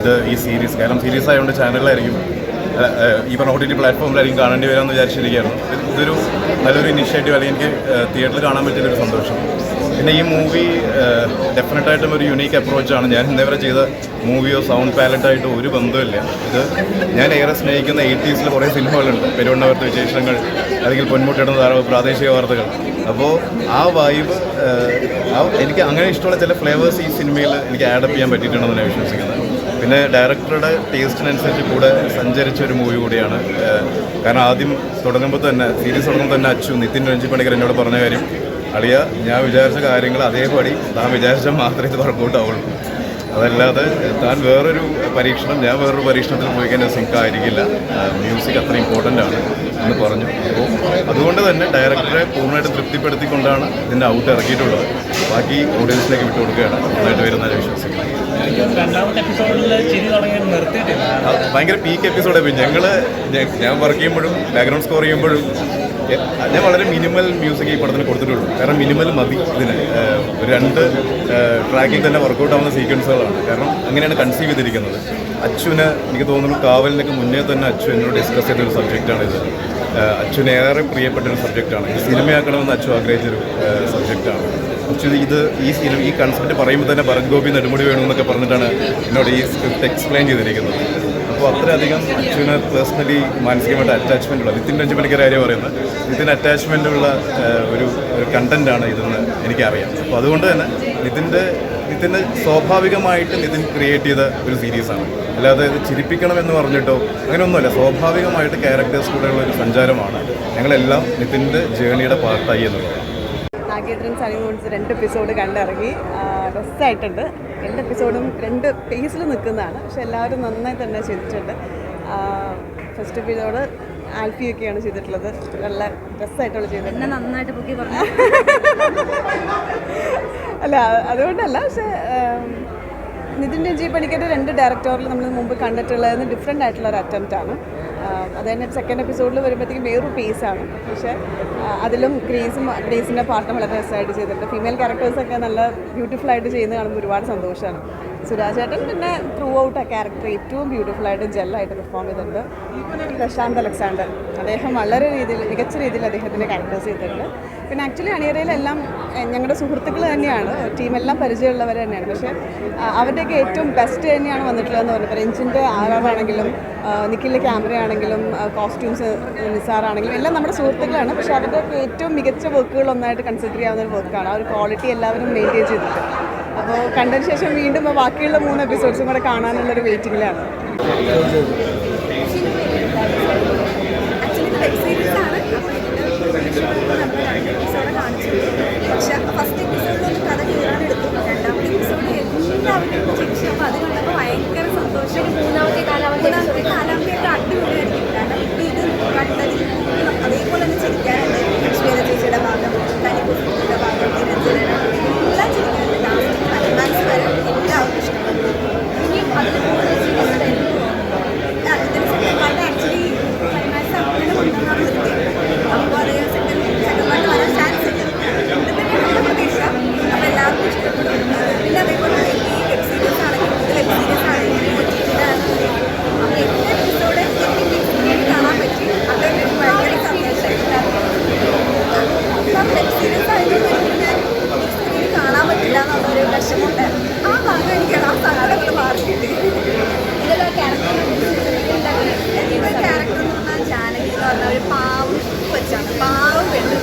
ഇത് ഈ സീരീസ് കാരണം സീരീസ് ആയതുകൊണ്ട് ചാനലിലായിരിക്കും ഈ പറഞ്ഞ ഒ ടി ടി പ്ലാറ്റ്ഫോമിലായിരിക്കും കാണേണ്ടി വരാമെന്ന് വിചാരിച്ചിരിക്കുകയാണ്. ഇത് ഇതൊരു നല്ലൊരു ഇനിഷ്യേറ്റീവ് അല്ലെങ്കിൽ എനിക്ക് തിയേറ്ററിൽ കാണാൻ പറ്റിയൊരു സന്തോഷം. പിന്നെ ഈ മൂവി ഡെഫിനറ്റായിട്ടും ഒരു യുണീക്ക് അപ്രോച്ചാണ് ഞാൻ ഇന്നേവരെ ചെയ്ത മൂവിയോ സൗണ്ട് പാലറ്റായിട്ടോ ഒരു ബന്ധമില്ല ഇത് ഞാൻ ഏറെ സ്നേഹിക്കുന്ന എയ്റ്റീസിൽ കുറേ സിനിമകളുണ്ട്. പെരുവണ്ണവർത്ത് വിശേഷങ്ങൾ അല്ലെങ്കിൽ പൊന്മുട്ടിടുന്ന താറാവ് പ്രാദേശിക വാർത്തകൾ. അപ്പോൾ ആ വൈബ് എനിക്ക് അങ്ങനെ ഇഷ്ടമുള്ള ചില ഫ്ലേവേഴ്സ് ഈ സിനിമയിൽ എനിക്ക് ആഡപ്പ് ചെയ്യാൻ പറ്റിയിട്ടുണ്ടെന്ന് ഞാൻ വിശ്വസിക്കുന്നത് പിന്നെ ഡയറക്ടറുടെ ടേസ്റ്റിനനുസരിച്ച് കൂടെ സഞ്ചരിച്ച ഒരു മൂവി കൂടിയാണ്. കാരണം ആദ്യം തുടങ്ങുമ്പോൾ തന്നെ സീരീസ് തുടങ്ങുമ്പോൾ തന്നെ അച്ചു നിതിൻ രഞ്ജി പണിക്കർ എന്നോട് പറഞ്ഞ കാര്യം അളിയ ഞാൻ വിചാരിച്ച കാര്യങ്ങൾ അതേപടി താൻ വിചാരിച്ചാൽ മാത്രമേ ഇത് വർക്കൗട്ടാവുള്ളൂ അതല്ലാതെ താൻ വേറൊരു പരീക്ഷണം ഞാൻ വേറൊരു പരീക്ഷണത്തിൽ പോയി കഴിഞ്ഞാൽ സിങ്ക് ആയിരിക്കില്ല. മ്യൂസിക് അത്ര ഇമ്പോർട്ടന്റ് ആണ് എന്ന് പറഞ്ഞു. അപ്പോൾ അതുകൊണ്ട് തന്നെ ഡയറക്ടറെ പൂർണമായിട്ട് തൃപ്തിപ്പെടുത്തിക്കൊണ്ടാണ് ഇതിന്റെ ഔട്ട് ഇറക്കിയിട്ടുള്ളത്. ബാക്കി ഓഡിയൻസിലേക്ക് വിട്ടുകൊടുക്കുകയാണ്. നന്നായിട്ട് വരുന്നതിനെ വിശ്വസിക്കുന്നത് രണ്ടാമത്തെ എപ്പിസോഡിൽ ഭയങ്കര പീക്ക് എപ്പിസോഡ് ഞങ്ങൾ ഞാൻ വർക്ക് ചെയ്യുമ്പോഴും ബാക്ക്ഗ്രൗണ്ട് സ്കോർ ചെയ്യുമ്പോഴും ഞാൻ വളരെ മിനിമൽ മ്യൂസിക് ഈ പടത്തിന് കൊടുത്തിട്ടുള്ളൂ. കാരണം മിനിമൽ മതി ഇതിന്. രണ്ട് ട്രാക്കിൽ തന്നെ വർക്കൗട്ട് ആവുന്ന സീക്വൻസുകളാണ് കാരണം അങ്ങനെയാണ് കൺസീവ് ചെയ്തിരിക്കുന്നത്. അച്ഛന് എനിക്ക് തോന്നുന്നു കാവലിനൊക്കെ മുന്നേ തന്നെ അച്ഛൻ എന്നോട് ഡിസ്കസ് ചെയ്ത ഒരു സബ്ജക്റ്റാണ് ഇത്. അച്ഛന് ഏറെ പ്രിയപ്പെട്ട ഒരു സബ്ജക്റ്റാണ് സിനിമയാക്കണമെന്ന് അച്ഛൻ ആഗ്രഹിച്ചൊരു സബ്ജക്റ്റാണ് ഇത് ഈ ഫിലിം ഈ കൺസെപ്റ്റ് പറയുമ്പോൾ തന്നെ ഭരത് ഗോപി നെടുമുടി വേണു എന്നൊക്കെ പറഞ്ഞിട്ടാണ് എന്നോട് ഈ സ്ക്രിപ്റ്റ് എക്സ്പ്ലെയിൻ ചെയ്തിരിക്കുന്നത്. അപ്പോൾ അത്രയധികം അച്ഛന് പേഴ്സണലി മാനസികമായിട്ട് അറ്റാച്ച്മെന്റ് ഉള്ള നിതിൻ രഞ്ജമണിക്കർ കാര്യം പറയുന്നത്? നിതിൻ അറ്റാച്ച്മെന്റ് ഉള്ള ഒരു ഒരു കണ്ടന്റാണ് ഇതെന്ന് എനിക്കറിയാം. അപ്പോൾ അതുകൊണ്ട് തന്നെ നിതിന്റെ നിതിന് സ്വാഭാവികമായിട്ട് നിതിൻ ക്രിയേറ്റ് ചെയ്ത ഒരു സീരീസാണ് അല്ലാതെ ഇത് ചിരിപ്പിക്കണമെന്ന് പറഞ്ഞിട്ടോ അങ്ങനെയൊന്നുമല്ല. സ്വാഭാവികമായിട്ട് ക്യാരക്ടേഴ്സ് കൂടെയുള്ള ഒരു സഞ്ചാരമാണ് ഞങ്ങളെല്ലാം നിതിന്റെ ജേണിയുടെ പാർട്ടായി എന്നുള്ളത്. സണി മൂൺസ് രണ്ട് എപ്പിസോഡ് കണ്ടിറങ്ങി. രസമായിട്ടുണ്ട് രണ്ട് എപ്പിസോഡും രണ്ട് പേസിൽ നിൽക്കുന്നതാണ് പക്ഷെ എല്ലാവരും നന്നായി തന്നെ ചെയ്തിട്ടുണ്ട്. ഫസ്റ്റ് എപ്പിസോഡ് ആൽഫിയൊക്കെയാണ് ചെയ്തിട്ടുള്ളത്. നല്ല രസമായിട്ടുള്ള ചെയ്തത് നന്നായിട്ട് പൊക്കി പറഞ്ഞു. അല്ല അതുകൊണ്ടല്ല. പക്ഷെ നിതിൻ രഞ്ജി പണിക്കരുടെ രണ്ട് ഡയറക്ടറിൽ നമ്മൾ മുമ്പ് കണ്ടിട്ടുള്ളതെന്ന് ഡിഫറെന്റ് ആയിട്ടുള്ള ഒരു അറ്റംപ്റ്റ് ആണ്. അത് തന്നെ സെക്കൻഡ് എപ്പിസോഡിൽ വരുമ്പോഴത്തേക്കും വേറൊരു പേസാണ് പക്ഷേ അതിലും ഗ്രേസും ഗ്രേസിന്റെ പാട്ടും വളരെ രസമായിട്ട് ചെയ്തിട്ടുണ്ട്. ഫീമെയിൽ ക്യാരക്ടേഴ്സൊക്കെ നല്ല ബ്യൂട്ടിഫുൾ ആയിട്ട് ചെയ്യുന്നത് കാണുമ്പോൾ ഒരുപാട് സന്തോഷമാണ്. സുരാജേട്ടൻ പിന്നെ ത്രൂ ഔട്ട് ആ ക്യാരക്ടർ ഏറ്റവും ബ്യൂട്ടിഫുൾ ആയിട്ട് ജെല്ലായിട്ട് പെർഫോം ചെയ്തിട്ടുണ്ട്. പ്രശാന്ത് അലക്സാണ്ടർ. അദ്ദേഹം വളരെ രീതിയിൽ മികച്ച രീതിയിൽ അദ്ദേഹത്തിന്റെ ക്യാരക്ടേഴ്സ് ചെയ്തിട്ടുണ്ട്. പിന്നെ ആക്ച്വലി അണിയറയിലെല്ലാം ഞങ്ങളുടെ സുഹൃത്തുക്കൾ തന്നെയാണ്. ടീമെല്ലാം പരിചയമുള്ളവർ തന്നെയാണ്. പക്ഷേ അവരുടെയൊക്കെ ഏറ്റവും ബെസ്റ്റ് തന്നെയാണ് വന്നിട്ടുള്ളതെന്ന് പറഞ്ഞു രഞ്ജിന്റെ ആറാറാണെങ്കിലും നിഖിലിന്റെ ക്യാമറ ആണെങ്കിലും കോസ്റ്റ്യൂംസ് നിസാറാണെങ്കിലും എല്ലാം നമ്മുടെ സുഹൃത്തുക്കളാണ്. പക്ഷേ അവരുടെയൊക്കെ ഏറ്റവും മികച്ച വർക്കുകൾ ഒന്നായിട്ട് കൺസിഡർ ചെയ്യാവുന്ന ഒരു വർക്കാണ് ആ ഒരു ക്വാളിറ്റി എല്ലാവരും മെയിന്റെയിൻ ചെയ്തിട്ട് അപ്പോൾ കണ്ടതിന് ശേഷം വീണ്ടും ബാക്കിയുള്ള മൂന്ന് എപ്പിസോഡ്സും കൂടെ കാണാനുള്ളൊരു വെയിറ്റിങ്ങിലാണ് ആക്ച്വലി വെബ് സീരീസ് ആണ് എപ്പിസോഡ് കാണിച്ചു പക്ഷെ ഫസ്റ്റ് എപ്പിസോഡിൽ ഒന്ന് കഥ കയറാനെടുത്തു രണ്ടാമത്തെ എപ്പിസോഡ് എല്ലാവരും ചിരിച്ചു അപ്പോൾ അത് കണ്ടപ്പോൾ ഭയങ്കര സന്തോഷം മൂന്നാമത്തെ കാലാവധി മൂന്നാമത്തെ കാലാവധിയൊക്കെ അടിപൊളിയായിരിക്കും കാരണം ഇപ്പോൾ ഇത് കണ്ടതിൽ അതേപോലെ തന്നെ ചിരിക്കാനുണ്ട് ലക്ഷ്മിയുടെ ചേച്ചിയുടെ ഭാഗം തനിക്കുട്ടിയുടെ ഭാഗം നിരഞ്ജനയുടെ എല്ലാം ചിരിക്കാനുണ്ട് ലാസ്റ്റ് ക്ലൈമാക്സ് വരെ എല്ലാവർക്കും ഇഷ്ടപ്പെട്ടു ഇനിയും അതിൽ കൂടുതൽ ചിരിക്കാനായിരുന്നു ഇതിന് സെക്കൻഡ് പാർട്ട് ആക്ച്വലി ക്ലൈമാക്സ് അങ്ങനെ കൊണ്ടുവന്നാണ് നിർത്തിയത് അപ്പോൾ അത് സെക്കൻഡ് സെക്കൻഡ് പാർട്ട് വരാൻ ചാൻസ് ഉണ്ട് എന്തൊക്കെയാണ് പ്രതീക്ഷ അപ്പോൾ എല്ലാവർക്കും ഇഷ്ടപ്പെടും പിന്നെ അതേപോലെ തന്നെ ഈ വെബ് സീരീസ് ആണെങ്കിലും ഇത് വെബ് സീരീസ് ആണെങ്കിലും അപ്പോൾ എല്ലാ എപ്പിസോഡ് എനിക്ക് എക്സ്പീരിയൻസ് കാണാൻ പറ്റി അത് എനിക്ക് ഭയങ്കര സന്തോഷമായിട്ടായിരുന്നു അപ്പം വെബ് സീരീസ് ആയതുകൊണ്ട് ഞാൻ സ്ക്രീൻ കാണാൻ പറ്റില്ല എന്നുള്ളൊരു വിഷമമുണ്ട് ആ ഭാഗം എനിക്ക് ആ സങ്കടങ്ങൾ മാറിയിട്ട് ഇതിലെ ക്യാരക്ടർ ഇതിലെ ക്യാരക്ടർ എന്ന് പറഞ്ഞാൽ ജാനകി എന്ന് പറഞ്ഞ ഒരു പാവം കൊച്ചാണ് പാവം പെണ്ണ്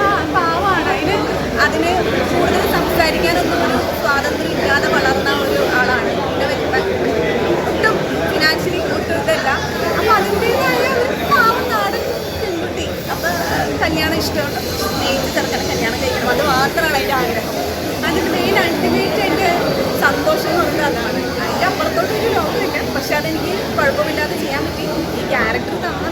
ആ പാവമാണ് അതിന് അതിന് കൂടുതൽ സംസാരിക്കാനൊന്നും ഒരു സ്വാതന്ത്ര്യം ഇല്ലാതെ വളർന്ന ഒരു ആളാണ് പിന്നെ വരുമ്പോൾ ഒട്ടും ഫിനാൻഷ്യലി ഒട്ടും ഇതല്ല അപ്പോൾ അതിന്റെതായ ഒരു പാവം നാടൻ പെൺകുട്ടി അപ്പോൾ കല്യാണം ഇഷ്ടമുണ്ട് സ്നേഹിച്ച് ചെറുക്കനെ കല്യാണം കഴിക്കണം. അത് മാത്രമാണ് എന്റെ ആഗ്രഹം. അതിന് മെയിൻ അൾട്ടിമേറ്റ് എന്റെ സന്തോഷം എന്ന് പറഞ്ഞാൽ അതാണ്. അതിന്റെ അപ്പുറത്തോട്ടൊരു ലോകമില്ല. പക്ഷെ അതെനിക്ക് കുഴപ്പമില്ലാതെ ചെയ്യാൻ പറ്റി. ഈ ക്യാരക്ടർ തന്ന